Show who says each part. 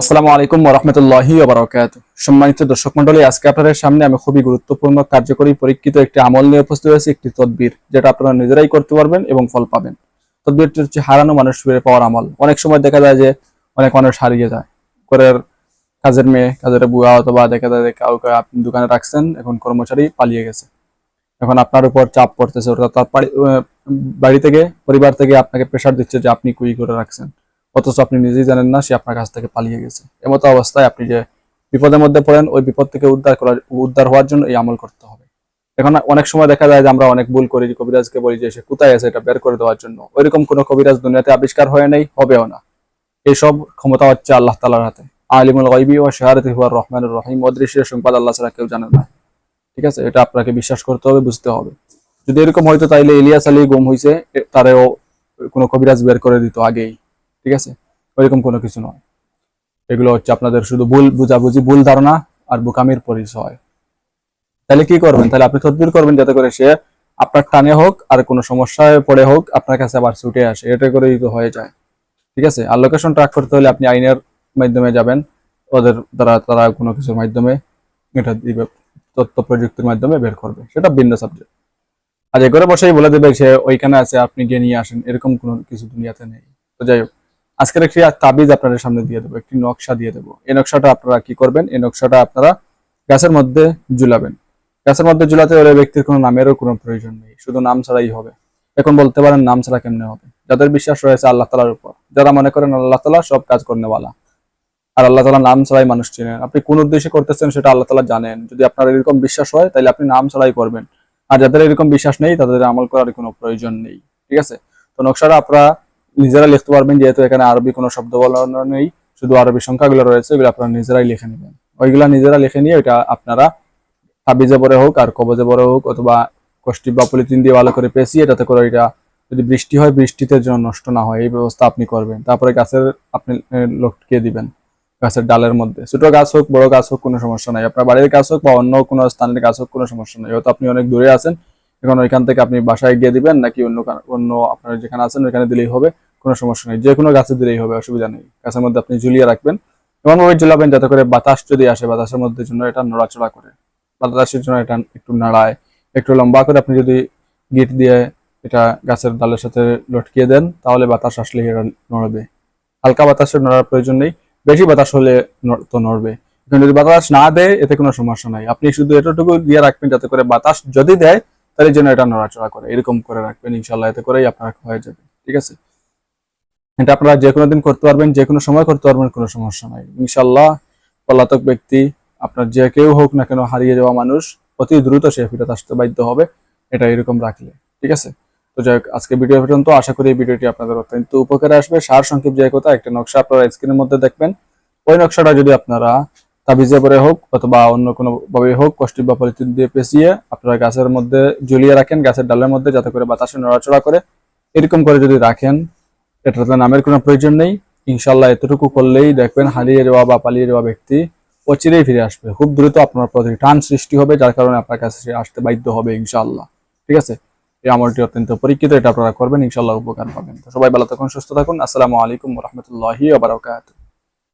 Speaker 1: আসসালামু আলাইকুম রহমতুল্লাহি ওবরাকাত সম্মানিত দর্শক মন্ডলী আজকে আপনাদের সামনে আমি খুবই গুরুত্বপূর্ণ, কার্যকরী, পরীক্ষিত একটি আমল নিয়ে উপস্থিত হয়েছে, একটি তদবির, যেটা আপনারা নিজেরাই করতে পারবেন এবং ফল পাবেন। তদবিরটি হচ্ছে হারানো মানুষ ফিরে পাওয়ার আমল। অনেক সময় দেখা যায় যে অনেক মানুষ হারিয়ে যায়। ঘরের কাজের মেয়ে, কাজের বুয়া অথবা দেখা যায় কাউকে আপনি দোকানে রাখছেন, এখন কর্মচারী পালিয়ে গেছে। এখন আপনার উপর চাপ পড়তেছে ওটা তার বাড়ি থেকে, পরিবার থেকে আপনাকে প্রেশার দিচ্ছে যে আপনি কুই করে রাখছেন। অথচ আপনি নিজেই জানেন না সে আপনার কাছ থেকে পালিয়ে গেছে। এমতো অবস্থায় আপনি যে বিপদের মধ্যে পড়েন, ওই বিপদ থেকে উদ্ধার করার, উদ্ধার হওয়ার জন্য এই আমল করতে হবে। এখন অনেক সময় দেখা যায় যে আমরা অনেক ভুল করি কবিরাজকে বলি যে সে কোথায় আছে এটা বের করে দেওয়ার জন্য। ওইরকম কোনো কবিরাজ দুনিয়াতে আবিষ্কার হয়ে নেই, হবেও না। এইসব ক্ষমতা হচ্ছে আল্লাহ তালার হাতে। আলিমুল গাইবি ও শাহারতি হুয়ার রহমানুর রহিম, অদৃশ্যের সংবাদ আল্লাহ ছাড়া কেউ জানে না। ঠিক আছে? এটা আপনাকে বিশ্বাস করতে হবে, বুঝতে হবে। যদি এরকম হয়তো তাইলে ইলিয়াস আলী গুম হয়েছে তারেও কোনো কবিরাজ বের করে দিত আগেই। ঠিক আছে? ওইরকম কোনো কিছু নয়। এগুলো হচ্ছে আপনাদের শুধু ভুল বুঝাবুঝি, ভুল ধারণা আর বোকামির পরিচয়। তাহলে কি করবেন? তাহলে আপনি তদবির করবেন যাতে করে সে আপনার টানে হোক আর কোনো সমস্যায় পড়ে হোক আপনার কাছে আবার ছুটে আসে। এটা করেই তো হয়ে যায়। ঠিক আছে? আর লোকেশন ট্র্যাক করতে হলে আপনি আইনের মাধ্যমে যাবেন। ওদের দ্বারা তারা কোনো কিছুর মাধ্যমে এটা দিবে, তথ্য প্রযুক্তির মাধ্যমে বের করবে। সেটা ভিন্ন সাবজেক্ট আর এ করে বসেই বলে দেবে সে ওইখানে আছে, আপনি গিয়ে নিয়ে আসেন। এরকম কোনো কিছু দুনিয়াতে নেই। তো যাই হোক। আজকের একটি তাবিজ আপনাদের সামনে দিয়ে দেবো, একটি নকশা দিয়ে দেবো। এই নকশাটা আপনারা কি করবেন? এই নকশাটা আপনারা গাছের মধ্যে ঝুলাবেন। গাছের মধ্যে ঝুলাতে হলে ব্যক্তির কোনো নামেরও কোনো প্রয়োজন নেই, শুধু নাম ছাড়াই হবে। এখন বলতে পারেন নাম ছাড়া কেমনে হবে? যাদের বিশ্বাস রয়েছে আল্লাহ তালার উপর। যারা মনে করেন আল্লাহ তালা সব কাজ করেনেওয়ালা। আর আল্লাহ তালা নাম ছাড়াই মানুষ চিনেন। আপনি কোন উদ্দেশ্যে করতেছেন সেটা আল্লাহ তালা জানেন। যদি আপনার এরকম বিশ্বাস হয়, তাহলে আপনি নাম ছাড়াই করবেন। আর যাদের এরকম বিশ্বাস নেই, তাদের আমল করার কোনো প্রয়োজন নেই। ঠিক আছে? তো নকশাটা আপনারা নিজেরা লিখতে পারবেন, যেহেতু এখানে আরবি কোনো শব্দ বলানো নেই, শুধু আরবি সংখ্যাগুলো রয়েছে ওইগুলো আপনারা নিজেরাই লিখে নেবেন। ওইগুলা নিজেরা লিখে নিয়ে ওইটা আপনারা তাবিজে পরে হোক আর কবজে পরে হোক, অথবা কষ্টি বা পলিথিন দিয়ে ভালো করে পেঁচিয়ে যাতে করে এটা যদি বৃষ্টি হয়, বৃষ্টিতে যেন নষ্ট না হয়, এই ব্যবস্থা আপনি করবেন। তারপরে গাছের আপনি লটকে দিবেন গাছের ডালের মধ্যে। ছোট গাছ হোক, বড় গাছ হোক, কোনো সমস্যা নাই। আপনার বাড়ির গাছ হোক বা অন্য কোনো স্থানের গাছ হোক, কোনো সমস্যা নাই। হয়তো আপনি অনেক দূরে আছেন এখন ওইখান থেকে আপনি বাসায় গিয়ে দিবেন নাকি অন্য অন্য আপনার যেখানে আছেন ওইখানে দিলেই হবে, কোনো সমস্যা নেই। যে কোনো গাছে দিলেই হবে, অসুবিধা নেই। গাছের মধ্যে আপনি ঝুলিয়ে রাখবেন এমন ভাবে ঝুলাবেন যাতে করে বাতাস যদি আসে, বাতাসের মধ্যে জন্য এটা নড়াচড়া করে। বাতাসের জন্য এটা একটু নাড়ায়, একটু লম্বা করে আপনি যদি গিট দিয়ে এটা গাছের ডালের সাথে লটকিয়ে দেন, তাহলে বাতাস আসলেই এটা নড়বে। হালকা বাতাসের নড়ার প্রয়োজন নেই, বেশি বাতাস হলে তো নড়বে। যদি বাতাস না দেয়, এতে কোনো সমস্যা নাই। আপনি শুধু এতটুকু দিয়ে রাখবেন যাতে করে বাতাস যদি দেয় তাহলে যেন এটা নড়াচড়া করে, এরকম করে রাখবেন ইনশাল্লাহ এতে করেই আপনার হয়ে যাবে, ঠিক আছে? এটা আপনারা যে কোনো দিন করতে পারবেন, যে কোনো সময় করতে পারবেন, কোনো সমস্যা নাই। ইনশাল্লাহ পলাতক ব্যক্তি, আপনার যে কেউ হোক না কেন হারিয়ে যাওয়া মানুষ, অতি দ্রুত সে ফিরত আসতে বাধ্য হবে, এটা এরকম রাখলে, ঠিক আছে? তো যাই হোক, আজকে ভিডিও পর্যন্ত, আশা করি ভিডিওটি আপনাদের অত্যন্ত উপকারে আসবে। সার সংক্ষেপ যে কথা একটা নকশা আপনারা স্ক্রিনের মধ্যে দেখবেন। ওই নকশাটা যদি আপনারা তাবিজে পরে হোক অথবা অন্য কোনো ভাবে হোক কষ্টি বা পলিথিন দিয়ে পেঁচিয়ে আপনারা গাছের মধ্যে ঝুলিয়ে রাখেন, গাছের ডালের মধ্যে যাতে করে বাতাসে নড়াচড়া করে। এরকম করে যদি রাখেন এটাতে নামের কোনো প্রয়োজন নেই। ইনশাল্লাহ এতটুকু করলেই দেখবেন হারিয়ে যাওয়া বা পালিয়ে যাওয়া ব্যক্তি অচিরেই ফিরে আসবে। খুব দ্রুত আপনার প্রতি টান সৃষ্টি হবে, যার কারণে আপনার কাছে সে আসতে বাধ্য হবে ইনশাল্লাহ ঠিক আছে? এই আমলটি অত্যন্ত পরীক্ষিত, এটা আপনারা করবেন ইনশাল্লাহ উপকার পাবেন। তো সবাই ভালো থাকুন, সুস্থ থাকুন। আসসালামু আলাইকুম রহমতুল্লাহি আবরাকাত